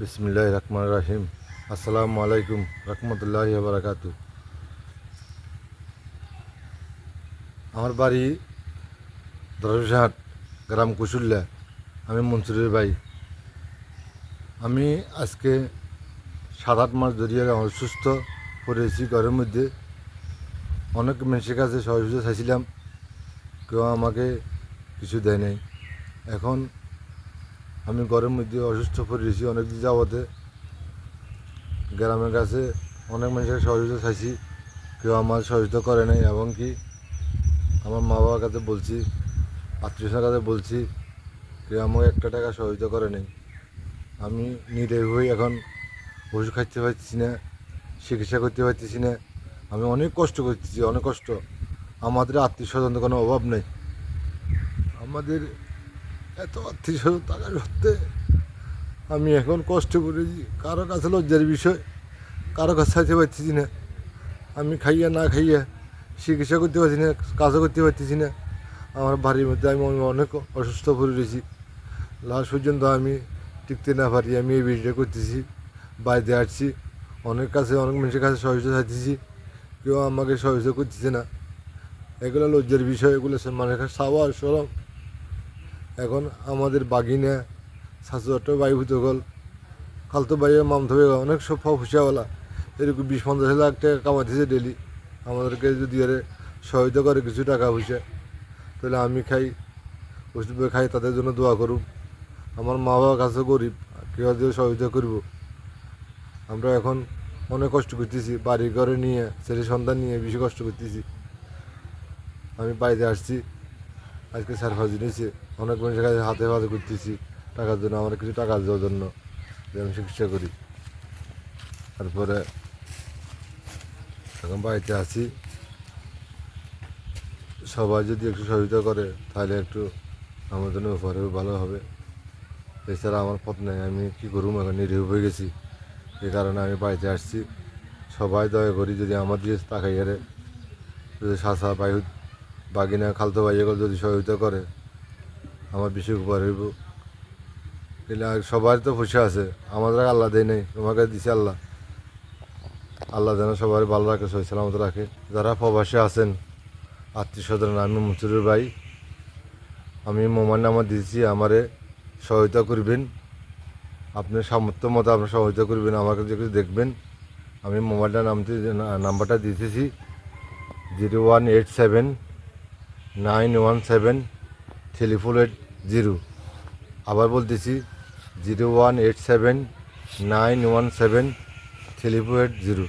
বিসমিল্লাহ রহমান রাহিম। আসসালামু আলাইকুম রহমতুল্লাহ বারাকাতু আমার বাড়ি দরজহাট, গ্রাম কুশুল্লা। আমি মনসুরের ভাই। আমি আজকে সাত আট মাস ধরে অসুস্থ সুস্থ পড়েছি ঘরের মধ্যে। অনেক মানুষের কাছে সহযোগিতা চাইছিলাম। কেউ আমাকে কিছু দেয় নাই। এখন আমি ঘরের মধ্যে অসুস্থ পড়েছি অনেক যাবতে। গ্রামের কাছে অনেক মানুষের সহযোগিতা চাইছি, কেউ আমার সহযোগিতা করে নাই, এবং কি আমার মা বাবার কাছে বলছি, আত্মীয়স্বজনের কাছে বলছি, কেউ আমাকে একটা টাকা সহযোগিতা করে নাই। আমি নিরীহ হয়ে এখন ওষুধ খাইতে পারছি না, চিকিৎসা করতে পারতেছি না। আমি অনেক কষ্ট করতেছি, অনেক কষ্ট। আমাদের আত্মীয় স্বজন কোনো অভাব নেই। আমাদের এত আত্মীয় থাকা সত্ত্বে আমি এখন কষ্ট করেছি কারও কাছে লজ্জার বিষয়, কারও কাছে চাইতে পারতেছি না। আমি খাইয়া না খাইয়া চিকিৎসা করতে পারছি না, কাজও করতে পারতেছি না। আমার বাড়ির মধ্যে আমি অনেক অসুস্থ পড়ে রয়েছি। লাস্ট পর্যন্ত আমি টিকতে না পারি, আমি এই বিষয়টা করতেছি বাইরে আসছি। অনেক কাছে, অনেক মানুষের কাছে সহযোগিতা চাইতেছি, কেউ আমাকে সহযোগিতা করতেছে না। এগুলো লজ্জার বিষয়, এগুলো মানুষের কাছে সাওয়া সরম এখন আমাদের বাগিনা শাশুড়টা বায়ু ভূতগল খালতো বাইরে মামতো বেগা অনেক সব ফুসাওয়ালা এরকম বিশ পঞ্চাশ লাখ টাকা কামাতেছে ডেলি আমাদেরকে যদি আরে সহায়তা করে কিছু টাকা পয়সা, তাহলে আমি খাই, ওষুধ খাই, তাদের জন্য দোয়া করুক আমার মা বাবার কাছে গরিব, কেউ দিয়ে সহযোগিতা করব। আমরা এখন অনেক কষ্ট করতেছি বাড়ি ঘরে নিয়ে, ছেলে সন্তান নিয়ে বেশি কষ্ট করতেছি। আমি বাইরে আসছি। আজকে চার পাঁচ দিন হয়েছে অনেক মানুষের কাছে হাতে হাতে করতেছি টাকার জন্য, আমার কিছু টাকা দেওয়ার জন্য। যে আমি চিকিৎসা করি। তারপরে এখন বাড়িতে আছি। সবাই যদি একটু সহযোগিতা করে, তাহলে একটু আমার জন্য উপরে ভালো হবে। এছাড়া আমার পথ নেই আমি কী করুম এখন নিরীহ হয়ে গেছি। এই কারণে আমি বাড়িতে আসছি। সবাই দয়া করি যদি আমার দিয়ে তাকাই আরে যদি শাসা বায়ু বাগিনা খালতো ভাইয়াগুলো যদি সহযোগিতা করে, আমার বেশি উপকার হইব। এলে সবার তো পয়সা আছে, আমাদের আল্লাহ দেয় নাই, তোমাকে দিছে আল্লাহ। আল্লাহ যেন সবাই ভালো রাখে সহি সালামত রাখে। যারা প্রবাসে আছেন, আত্মীয় স্বজন আমি মনসুরের ভাই, আমি মোমান নামা দিয়েছি আমারে সহায়তা করবেন। আপনার সামর্থ্য মতো আপনার সহায়তা করবেন, আমাকে যে কিছু দেখবেন। আমি মোবাইলটা নামতে, নাম্বারটা দিতেছি, zero one eight seven nine one seven three four eight zero. আবার বলতেছি zero one eight seven nine one seven three four eight zero.